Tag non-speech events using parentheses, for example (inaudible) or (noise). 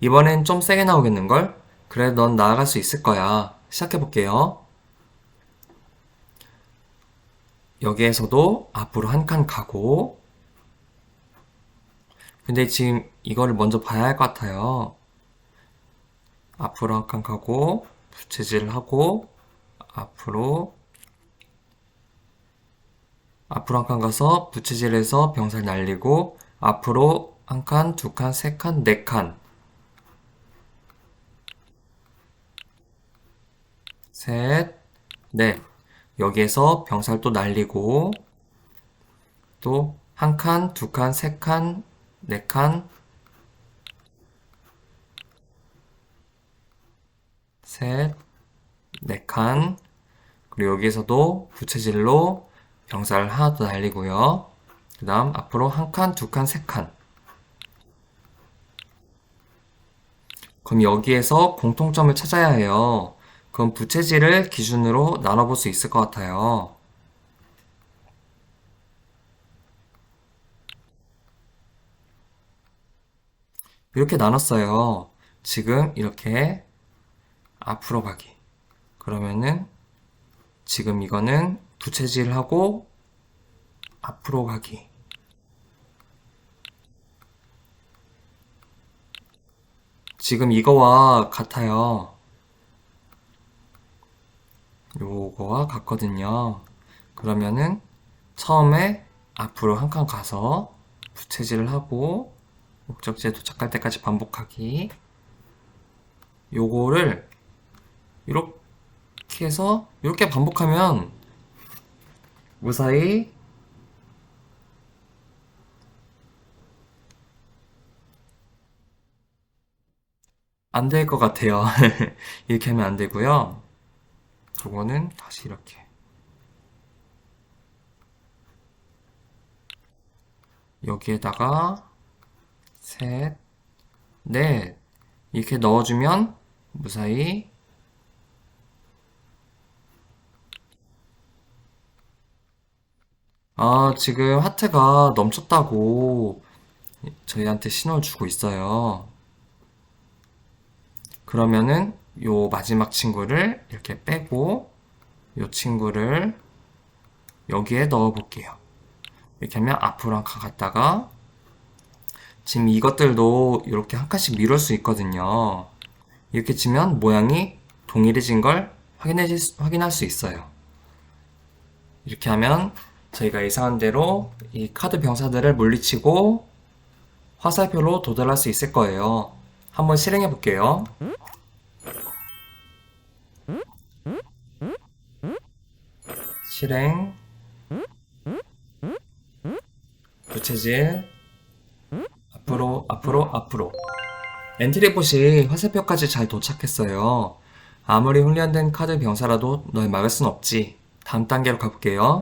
이번엔 좀 세게 나오겠는걸? 그래, 넌 나아갈 수 있을 거야. 시작해볼게요. 여기에서도 앞으로 한 칸 가고, 근데 지금 이거를 먼저 봐야 할 것 같아요. 앞으로 한 칸 가고, 부채질을 하고, 앞으로, 앞으로 한 칸 가서 부채질해서 병살 날리고, 앞으로 한 칸, 두 칸, 세 칸, 네 칸. 셋, 넷. 여기에서 병살 또 날리고, 또 한 칸, 두 칸, 세 칸, 네 칸, 셋, 네 칸. 그리고 여기에서도 부채질로 병살 하나 더 날리고요. 그 다음 앞으로 한 칸, 두 칸, 세 칸. 그럼 여기에서 공통점을 찾아야 해요. 그럼 부채질을 기준으로 나눠볼 수 있을 것 같아요. 이렇게 나눴어요. 지금 이렇게 앞으로 가기. 그러면은 지금 이거는 부채질하고 앞으로 가기. 지금 이거와 같아요. 요거와 같거든요. 그러면은 처음에 앞으로 한 칸 가서 부채질을 하고 목적지에 도착할 때까지 반복하기. 요거를 이렇게 해서 이렇게 반복하면 무사히 안 될 것 같아요. (laughs) 이렇게 하면 안 되고요. 요거는 다시 이렇게 여기에다가 셋, 넷 이렇게 넣어주면 무사히 아 지금 하트가 넘쳤다고 저희한테 신호를 주고 있어요. 그러면은 요 마지막 친구를 이렇게 빼고 요 친구를 여기에 넣어 볼게요. 이렇게 하면 앞으로 한 칸 갔다가 지금 이것들도 이렇게 한 칸씩 미룰 수 있거든요. 이렇게 치면 모양이 동일해진 걸 확인해, 확인할 수 있어요. 이렇게 하면 저희가 예상한 대로 이 카드 병사들을 물리치고 화살표로 도달할 수 있을 거예요. 한번 실행해 볼게요. 실행 부채질 앞으로 앞으로 앞으로 엔트리봇이 화살표까지 잘 도착했어요. 아무리 훈련된 카드 병사라도 널 막을 순 없지. 다음 단계로 가볼게요.